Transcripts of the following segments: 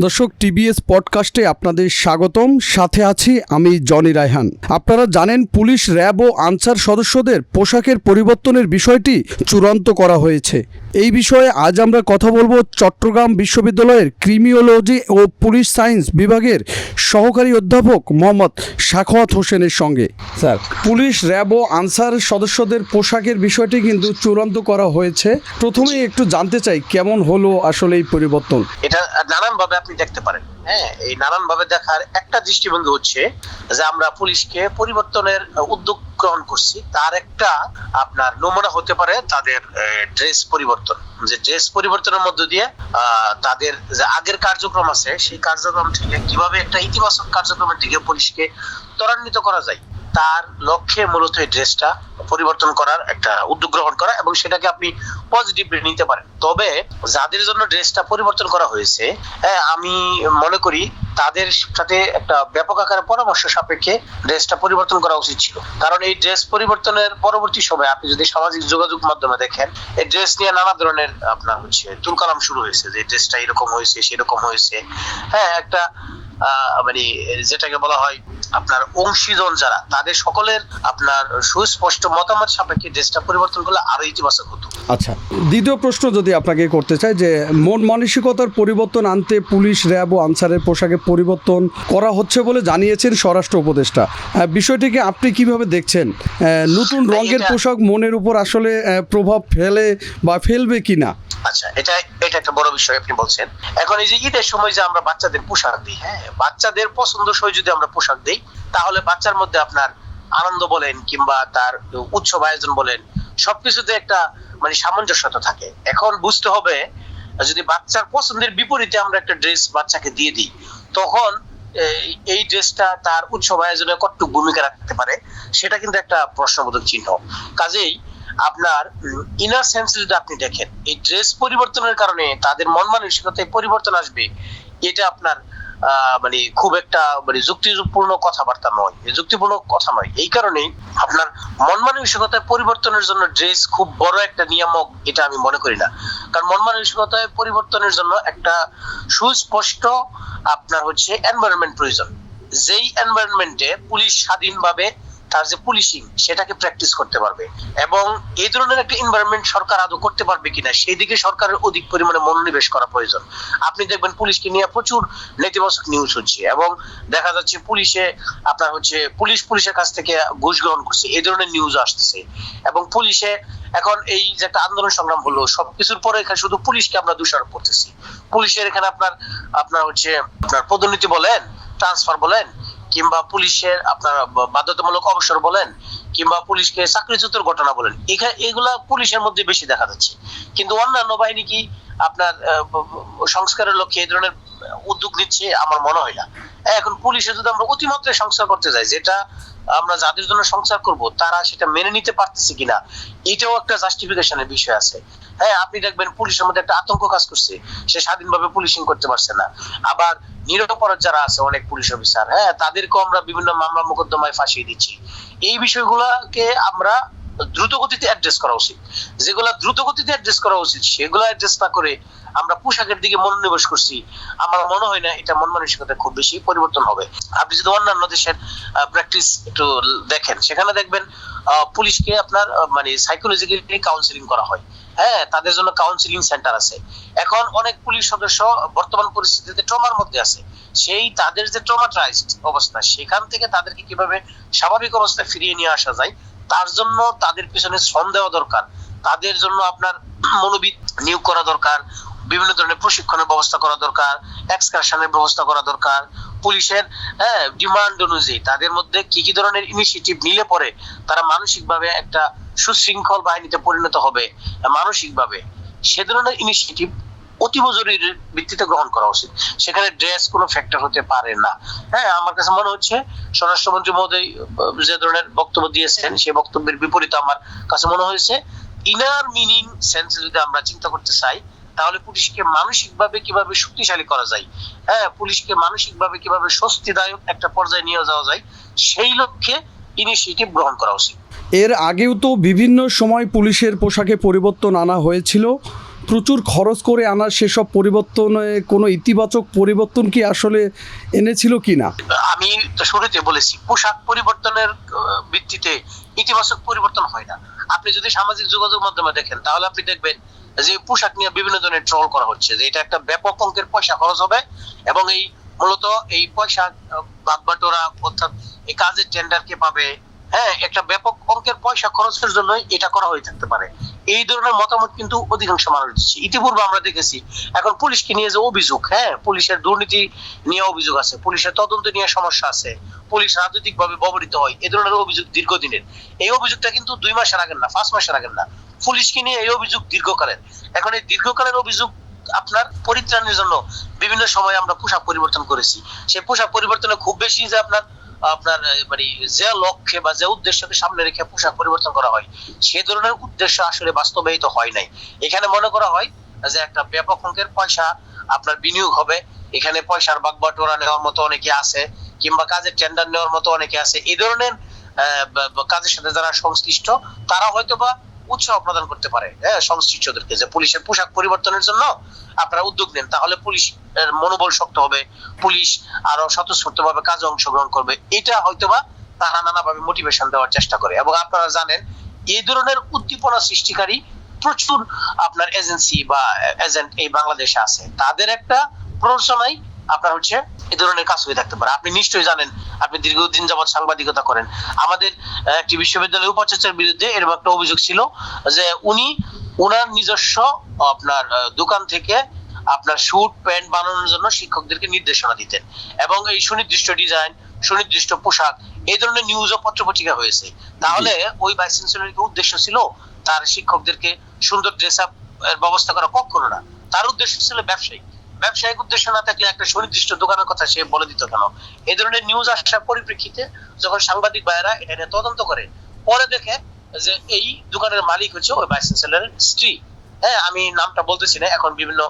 দর্শক টিবিএস পডকাস্টে আপনাদের স্বাগতম। সাথে আছি আমি জনি রায়হান। আপনারা জানেন পুলিশ র্যাব ও আনসার সদস্যদের পোশাকের পরিবর্তনের বিষয়টি চূড়ান্ত করা হয়েছে। এই বিষয়ে আজ আমরা কথা বলব চট্টগ্রাম বিশ্ববিদ্যালয়ের ক্রিমিওলজি ও পুলিশ সায়েন্স বিভাগের সহকারী অধ্যাপক মোহাম্মদ শাখওয়াত হোসেনের সঙ্গে। স্যার। পুলিশ র্যাব ও আনসার সদস্যদের পোশাকের বিষয়টি কিন্তু চূড়ান্ত করা হয়েছে। প্রথমেই একটু জানতে চাই কেমন হলো আসলে এই পরিবর্তন? এটা নানান ভাবে আপনি দেখতে পারেন। হ্যাঁ এই নানান ভাবে দেখার একটা দৃষ্টিভঙ্গি হচ্ছে যে আমরা পুলিশকে পরিবর্তনের উদ্যোগ গ্রহণ করছি। তার একটা আপনার নমুনা হতে পারে তাদের ড্রেস পরিবর্তন। যে ড্রেস পরিবর্তনের মধ্য দিয়ে তাদের যে আগের কার্যক্রম আছে, সেই কার্যক্রম থেকে কীভাবে একটা ইতিবাচক কার্যক্রমের দিকে পুলিশকে ত্বরান্বিত করা যায় তার লক্ষ্যে মূলত এই ড্রেসটা পরিবর্তন করার একটা উদ্যোগ গ্রহণ করা এবং সেটাকে আপনি পজিটিভলি নিতে পারেন। তবে যাদের জন্য ড্রেসটা পরিবর্তন করা হয়েছে হ্যাঁ আমি মনে করি তাদের সাথে একটা ব্যাপক আকারে পরামর্শ সাপেক্ষে ড্রেসটা পরিবর্তন করা উচিত ছিল। কারণ এই ড্রেস পরিবর্তনের পরবর্তী সময় আপনি যদি সামাজিক যোগাযোগ মাধ্যমে দেখেন, এই ড্রেস নিয়ে নানা ধরনের আপনার হচ্ছে তুলকালাম শুরু হয়েছে যে ড্রেসটা এরকম হয়েছে, সেরকম হয়েছে। হ্যাঁ একটা মানে যেটাকে বলা হয় আপনার অংশীজন যারা তাদের সকলের আপনার সুস্পষ্ট মতামত সাপেক্ষে ড্রেসটা পরিবর্তন করলে আরও ইতিবাচক হতো। আচ্ছা দ্বিতীয় প্রশ্ন যদি আপনাকে করতে চাই যে মন মানসিকতার পরিবর্তন আনতে পুলিশ র্যাব ও আনসারের পোশাকে পরিবর্তন করা হচ্ছে বলে জানিয়েছেন স্বরাষ্ট্র উপদেষ্টা। বিষয়টিকে আপনি কীভাবে দেখছেন? নতুন রঙের পোশাক মনের উপর আসলে প্রভাব ফেলে বা ফেলবে কিনা? আচ্ছা এটা এটা একটা বড় বিষয় আপনি বলছেন। এখন এই যে ঈদের সময় যে আমরা বাচ্চাদের পোশাক দিই হ্যাঁ বাচ্চাদের পছন্দসই যদি আমরা পোশাক দিই, তাহলে বাচ্চার মধ্যে আপনার আনন্দ বলেন কিংবা তার উৎসব আয়োজন বলেন, সবকিছুতে একটা মানে সামঞ্জস্যতা থাকে। এখন বুঝতে হবে, যদি বাচ্চার পছন্দের বিপরীতে আমরা একটা ড্রেস বাচ্চাকে দিয়ে দিই, তখন এই- ড্রেসটা তার উৎসব আয়োজনে কতটুকু ভূমিকা রাখতে পারে, সেটা কিন্তু একটা প্রশ্নবোধক চিহ্ন। কাজেই আপনার ইনার সেন্স যদি আপনি দেখেন, এই ড্রেস পরিবর্তনের কারণে তাদের মন মানসিকতায় পরিবর্তন আসবে, এটা আপনার মানে খুব একটা মানে যুক্তিপূর্ণ কথাবার্তা নয়। যুক্তিপূর্ণ কথা নয়। এই কারণেই আপনার মন মানসিকতায় পরিবর্তনের জন্য ড্রেস খুব বড় একটা নিয়ামক, এটা আমি মনে করি না। কারণ মন মানসিকতায় পরিবর্তনের জন্য একটা সুস্পষ্ট আপনার হচ্ছে এনভায়রনমেন্ট প্রয়োজন। যেই এনভায়রনমেন্টে পুলিশ স্বাধীনভাবে তার যে পুলিশিং সেটাকে প্র্যাকটিস করতে পারবে। এবং এই ধরনের একটা এনভায়রনমেন্ট সরকার আদৌ করতে পারবে কিনা সেই দিকে সরকারের অধিক পরিমাণে মনোনিবেশ করা প্রয়োজন। আপনি দেখবেন পুলিশকে নিয়ে প্রচুর নেতিবাচক নিউজ হচ্ছে এবং দেখা যাচ্ছে পুলিশে আপনার হচ্ছে পুলিশ পুলিশের কাছ থেকে ঘুষ গ্রহণ করছে, এই ধরনের নিউজ আসতেছে। এবং পুলিশে এখন এই যে একটা আন্দোলন সংগ্রাম হলো, সবকিছুর পরে এখানে শুধু পুলিশকে আমরা দোষারোপ করতেছি। পুলিশের এখানে আপনার আপনার হচ্ছে, আপনার পদোন্নতি বলেন ট্রান্সফার বলেন কিংবা পুলিশের আপনার বাধ্যতামূলক অবসর বলেন, কিংবা পুলিশকে চাকরিচ্যুতের ঘটনা বলেন এখানে এগুলা পুলিশের মধ্যে বেশি দেখা যাচ্ছে। কিন্তু অন্যান্য বাহিনী কি আপনার সংস্কারের লক্ষ্যে এই ধরনের উদ্যোগ নিচ্ছে আমার মনে হয় না। এখন পুলিশে যদি আমরা অতিমাত্রায় সংস্কার করতে যাই, যেটা আমরা যাদের জন্য সংস্কার করব, তারা সেটা মেনে নিতে পারতেছে কিনা, এটাও একটা জাস্টিফিকেশনের বিষয় আছে। হ্যাঁ আপনি দেখবেন পুলিশের মধ্যে একটা আতঙ্ক কাজ করছে, সে স্বাধীনভাবে পুলিশিং করতে পারছে না। আবার নিরপরাধ যারা আছে, অনেক পুলিশ অফিসার হ্যাঁ তাদেরকেও আমরা বিভিন্ন মামলা মোকদ্দমায় ফাঁসিয়ে দিচ্ছি। এই বিষয়গুলোকে আমরা দ্রুত গতিতে অ্যাড্রেস করা উচিত। যেগুলা দ্রুত গতিতে অ্যাড্রেস করা উচিত, সেগুলো অ্যাড্রেস না করে আমরা পোশাকের দিকে মনোনিবেশ করছি, আমার মনে হয় না এটা মন মানসিকতা খুব বেশি পরিবর্তন হবে। আপনি যদি অন্যান্য দেশের প্র্যাকটিস একটু দেখেন, সেখানে দেখবেন পুলিশকে আপনার মানে সাইকোলজিক্যালি কাউন্সিলিং করা হয়। হ্যাঁ তাদের জন্য কাউন্সিলিং সেন্টার আছে। এখন অনেক পুলিশ সদস্য বর্তমান পরিস্থিতিতে ট্রমার মধ্যে আছে। সেই তাদের যে ট্রমাটাইজড অবস্থা, সেখান থেকে তাদেরকে কীভাবে স্বাভাবিক অবস্থায় ফিরিয়ে নিয়ে আসা যায়, তার জন্য তাদের পিছনে শ্রম দেওয়া দরকার। তাদের জন্য আপনার মনোবিদ নিয়োগ করা দরকার। বিভিন্ন ধরনের প্রশিক্ষণের ব্যবস্থা করা দরকার। এক্সকারশনের ব্যবস্থা করা দরকার। পুলিশের হ্যাঁ ডিমান্ড অনুযায়ী তাদের মধ্যে কি কি ধরনের ইনিশিয়েটিভ নিলে পরে তারা মানসিকভাবে একটা সুশৃঙ্খল বাহিনীতে পরিণত হবে মানসিকভাবে সে ধরনের ইনিশিয়েটিভ অতীব জরুরি ভিত্তিতে গ্রহণ করা উচিত। সেখানে ড্রেস কোনো ফ্যাক্টর হতে পারে না। হ্যাঁ আমার কাছে মনে হচ্ছে স্বরাষ্ট্রমন্ত্রী মহোদয় যে ধরনের বক্তব্য দিয়েছেন সেই বক্তব্যের বিপরীতে আমার কাছে মনে হয়েছে ইনার মিনিং সেন্সে যদি আমরা চিন্তা করতে চাই তাহলে পুলিশকে মানসিকভাবে কীভাবে শক্তিশালী করা যায়? হ্যাঁ পুলিশকে মানসিকভাবে কীভাবে স্বস্তিদায়ক একটা পর্যায়ে নিয়ে যাওয়া যায় সেই লক্ষ্যে ইনিশিয়েটিভ গ্রহণ করা উচিত। এর আগেও তো বিভিন্ন সময় পুলিশের পোশাকে পরিবর্তন আনা হয়েছিল। প্রচুর খরচ করে আনার সেসব পরিবর্তনে কোনো ইতিবাচক পরিবর্তন কি আসলে এনেছিল কি না আমি তো শুরুতে বলেছি পোশাক পরিবর্তনের ভিত্তিতে ইতিবাচক পরিবর্তন হয় না। আপনি যদি সামাজিক যোগাযোগ মাধ্যমে দেখেন তাহলে আপনি দেখবেন যে পোশাক নিয়ে বিভিন্ন ধরনের ট্রল করা হচ্ছে, যে এটা একটা ব্যাপক অঙ্কের পয়সা খরচ হবে এবং এই মূলত এই পয়সা বাগবাটোরা অর্থাৎ এই কাজের টেন্ডার কে পাবে। হ্যাঁ একটা ব্যাপক অঙ্কের পয়সা খরচের জন্য এটা করা হয়ে থাকতে পারে। এই ধরনের মতামত কিন্তু অধিকাংশ মানুষ দিচ্ছে। ইতিপূর্বে আমরা দেখেছি, এখন পুলিশকে নিয়ে যে অভিযোগ হ্যাঁ পুলিশের দুর্নীতি নিয়ে অভিযোগ আছে, পুলিশের তদন্ত নিয়ে সমস্যা আছে, পুলিশ রাজনৈতিক ভাবে ব্যবহৃত হয়, এ ধরনের অভিযোগ দীর্ঘদিনের। এই অভিযোগটা কিন্তু দুই মাসের আগের না, পাঁচ মাসের আগের না। পুলিশকে নিয়ে এই অভিযোগ দীর্ঘকালের। এখন এই দীর্ঘকালের অভিযোগ আপনার পরিত্রাণের জন্য বিভিন্ন সময় আমরা পোশাক পরিবর্তন করেছি। সেই পোশাক পরিবর্তনে খুব বেশি যে আপনার আপনার মানে যে লক্ষ্যে বা যে উদ্দেশ্যকে সামনে রেখে পোশাক পরিবর্তন করা হয়, সে ধরনের উদ্দেশ্য আসলে বাস্তবায়িত হয় নাই। এখানে মনে করা হয় যে একটা ব্যাপক অঙ্কের পয়সা আপনার বিনিয়োগ হবে। এখানে পয়সার বাগবাটোরা নেওয়ার মতো অনেকে আছে, কিংবা কাজের টেন্ডার নেওয়ার মতো অনেকে আছে। এই ধরনের কাজের সাথে যারা সংশ্লিষ্ট, তারা হয়তো বা উৎসাহ প্রদান করতে পারে হ্যাঁ সংশ্লিষ্টদেরকে যে পুলিশের পোশাক পরিবর্তনের জন্য আপনারা উদ্যোগ নেন, তাহলে পুলিশ মনোবল শক্ত হবে, পুলিশ আরও স্বতঃস্ফূর্ত ভাবে কাজে অংশগ্রহণ করবে। এটা হয়তোবা তারা নানাভাবে মোটিভেশন দেওয়ার চেষ্টা করে। এবং আপনারা জানেন, এই ধরনের উদ্দীপনা সৃষ্টিকারী প্রচুর আপনার এজেন্সি বা এজেন্ট এই বাংলাদেশে আছে। তাদের একটা প্ররোচনাই আপনার হচ্ছে এই ধরনের কাজ হয়ে থাকতে পারে। আপনি নিশ্চয়ই জানেন আপনি দীর্ঘদিন যাবৎ সাংবাদিকতা করেন। আমাদের একটি বিশ্ববিদ্যালয়ের উপাচার্যের বিরুদ্ধে এরকম একটা অভিযোগ ছিল যে উনি ওনার নিজস্ব আপনার দোকান থেকে আপনার স্যুট প্যান্ট বানানোর জন্য শিক্ষকদেরকে নির্দেশনা দিতেন এবং এই সুনির্দিষ্ট ডিজাইন সুনির্দিষ্ট পোশাক এই ধরনের নিউজ ও পত্রপত্রিকা হয়েছে। তাহলে ওই ভাইস চ্যান্সেলরের উদ্দেশ্য ছিল? তার শিক্ষকদেরকে সুন্দর ড্রেস আপ এর ব্যবস্থা করা কখনো না। তার উদ্দেশ্য ছিল ব্যবসায়িক। ব্যবসায়িক উদ্দেশ্য না থাকলে একটা সুনির্দিষ্ট দোকানের কথা সে বলে দিত কেন? এই ধরনের নিউজ আসার পরিপ্রেক্ষিতে যখন সাংবাদিক ভাইয়েরা এটা নিয়ে তদন্ত করে পরে দেখে যে এই দোকানের মালিক হচ্ছে ওই ভাইস চ্যান্সেলরের স্ত্রী। হ্যাঁ আমি নামটা বলতেছি না এখন বিভিন্ন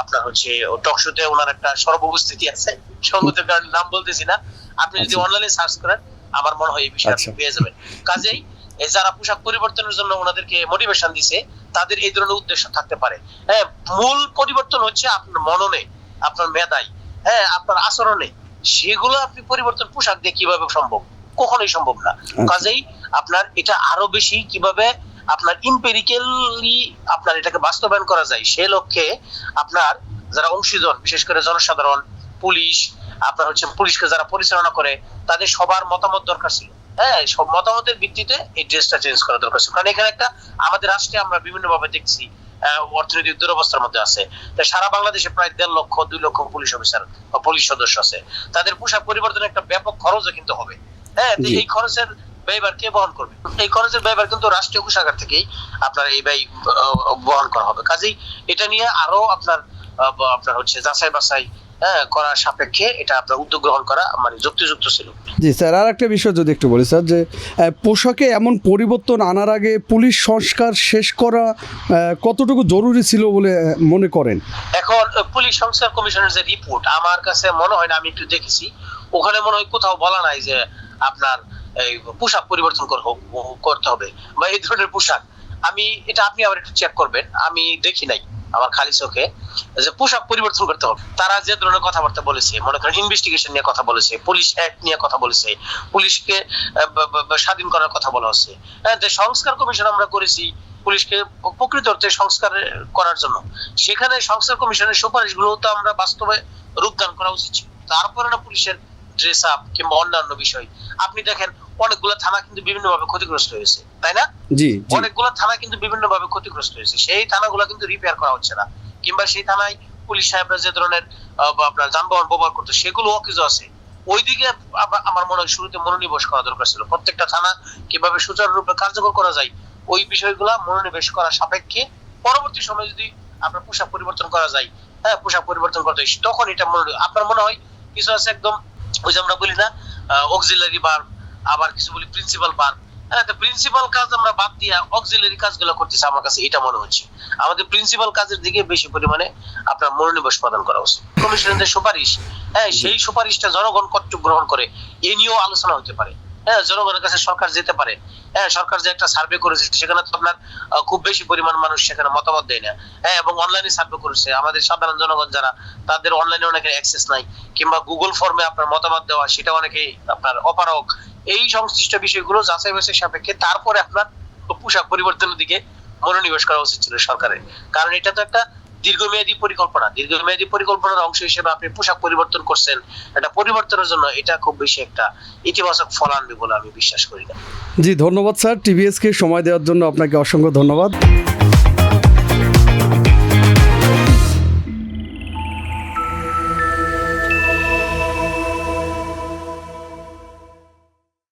আপনার হচ্ছে টক শোতে ওনার একটা সর্বউপস্থিতি আছে। সঙ্গতের কারণে নাম বলতেছি না। আপনি যদি আচ্ছা। অনলাইনে সার্চ করেন আমার মনে হয় এই বিষয়ে আপনি আচ্ছা। পেয়ে যাবেন। কাজেই যারা পোশাক পরিবর্তনের জন্য ওনাদেরকে মোটিভেশন দিছে তাদের এই ধরনের উদ্দেশ্য থাকতে পারে। হ্যাঁ মূল পরিবর্তন হচ্ছে আপনার মননে আপনার মেধায় হ্যাঁ আপনার আচরণে। সেগুলো আপনি পরিবর্তন পোশাক দিয়ে কীভাবে সম্ভব? কখনোই সম্ভব না। কাজেই আপনার এটা আরও বেশি কীভাবে আপনার ইম্পেরিক্যালি আপনার এটাকে বাস্তবায়ন করা যায় সে লক্ষ্যে আপনার যারা অংশীজন বিশেষ করে জনসাধারণ পুলিশ আপনার হচ্ছে পুলিশকে যারা পরিচালনা করে তাদের সবার মতামত দরকার ছিল। হ্যাঁ সব মতামতের ভিত্তিতে এই ড্রেসটা চেঞ্জ করা দরকার ছিল। কারণ এখানে একটা আমাদের রাষ্ট্রে আমরা বিভিন্ন ভাবে দেখছি অর্থনৈতিক দুরবস্থার মধ্যে আছে। তা সারা বাংলাদেশে প্রায় দেড় লক্ষ দুই লক্ষ পুলিশ অফিসার বা পুলিশ সদস্য আছে। তাদের পোশাক পরিবর্তনের একটা ব্যাপক খরচও কিন্তু হবে। হ্যাঁ এই খরচের ব্যয়ভার কে বহন করবে? এই খরচের ব্যয়ভার কিন্তু রাষ্ট্রীয় কোষাগার থেকেই আপনার এই ব্যয় বহন করা হবে। কাজেই এটা নিয়ে আরও আপনার আপনার হচ্ছে যাচাই বাছাই করার সাপেক্ষে এটা আপনার উদ্যোগ গ্রহণ করা মানে যুক্তিযুক্ত ছিল। জি স্যার আর একটা বিষয় যদি একটু বলি স্যার যে পোশাকে এমন পরিবর্তন আনার আগে পুলিশ সংস্কার শেষ করা কতটুকু জরুরি ছিল বলে মনে করেন? এখন পুলিশ সংস্কার কমিশনের যে রিপোর্ট আমার কাছে মনে হয় না আমি একটু দেখেছি ওখানে মনে হয় কোথাও বলা নাই যে আপনার এই পোশাক পরিবর্তন কর- করতে হবে বা এই ধরনের পোশাক। আমি এটা আপনি আবার একটু চেক করবেন আমি দেখি নাই। আমার খালি চোখে যে পোশাক পরিবর্তন করতে হবে। তারা যে ধরনের কথাবার্তা বলেছে মনে করেন ইনভেস্টিগেশন নিয়ে কথা বলেছে পুলিশ অ্যাক্ট নিয়ে কথা বলেছে পুলিশকে স্বাধীন করার কথা বলা হচ্ছে। হ্যাঁ, যে সংস্কার কমিশন আমরা করেছি পুলিশকে প্রকৃত অর্থে সংস্কার করার জন্য। সেখানে সংস্কার কমিশনের সুপারিশগুলো তো আমরা বাস্তবে রূপদান করা উচিত তারপরে না পুলিশের ড্রেস আপ কিংবা অন্যান্য বিষয়। আপনি দেখেন অনেকগুলো থানা কিন্তু বিভিন্ন ভাবে ক্ষতিগ্রস্ত হয়েছে তাই না? জি অনেকগুলো থানা কিন্তু বিভিন্ন ভাবে ক্ষতিগ্রস্ত হয়েছে সেই থানাগুলো কিন্তু রিপেয়ার করা হচ্ছে না। কিংবা সেই থানায় পুলিশ সাহেবরা যে ধরনের আপনার যানবাহন ব্যবহার করতো সেগুলো কিছু আছে। ওইদিকে আমার মনে হয় শুরুতে মনোনিবেশ করা দরকার ছিল। প্রত্যেকটা থানা কীভাবে সুচারুরূপে কার্যকর করা যায় ওই বিষয়গুলা মনোনিবেশ করা সাপেক্ষে। পরবর্তী সময় যদি আপনার পোশাক পরিবর্তন করা যায় হ্যাঁ পোশাক পরিবর্তন করতে তখন এটা মনে আপনার মনে হয় কিছু আছে একদম ওই যে আমরা বলি না অক্সিলারি বার আবার কিছু বলি প্রিন্সিপাল বার। হ্যাঁ প্রিন্সিপাল কাজ আমরা বাদ দিয়ে অক্সিলারি কাজগুলো করতেছি আমার কাছে এটা মনে হচ্ছে। আমাদের প্রিন্সিপাল কাজের দিকে বেশি পরিমাণে আপনার মনোনিবেশ প্রদান করা উচিত। কমিশনের সুপারিশ হ্যাঁ সেই সুপারিশটা জনগণ কর্তৃক গ্রহণ করে এ নিয়েও আলোচনা হতে পারে। হ্যাঁ জনগণের কাছে সরকার যেতে পারে। হ্যাঁ সরকার যে একটা সার্ভে করেছে সেখানে তো আপনার খুব বেশি পরিমাণ মানুষ সেখানে মতামত দেয় না। হ্যাঁ এবং অনলাইনে সার্ভে করেছে। আমাদের সাধারণ জনগণ যারা তাদের অনলাইনে অনেকের অ্যাক্সেস নাই। কিংবা গুগল ফর্মে আপনার মতামত দেওয়া সেটা অনেকেই আপনার অপারক এই সংশ্লিষ্ট বিষয়গুলো যাচাই বাছাই সাপেক্ষে তারপরে আপনার পোশাক পরিবর্তনের দিকে মনোনিবেশ করা উচিত ছিল সরকারের। কারণ এটা তো একটা দীর্ঘমেয়াদী পরিকল্পনা। দীর্ঘমেয়াদী পরিকল্পনার অংশ হিসেবে আপনি পোশাক পরিবর্তন করছেন, এটা পরিবর্তনের জন্য এটা খুব বেশি একটা ইতিবাচক ফল আনবে বলে আমি বিশ্বাস করি না। জি, ধন্যবাদ স্যার। টিভিএস কে সময় দেওয়ার জন্য আপনাকে অসংখ্য ধন্যবাদ।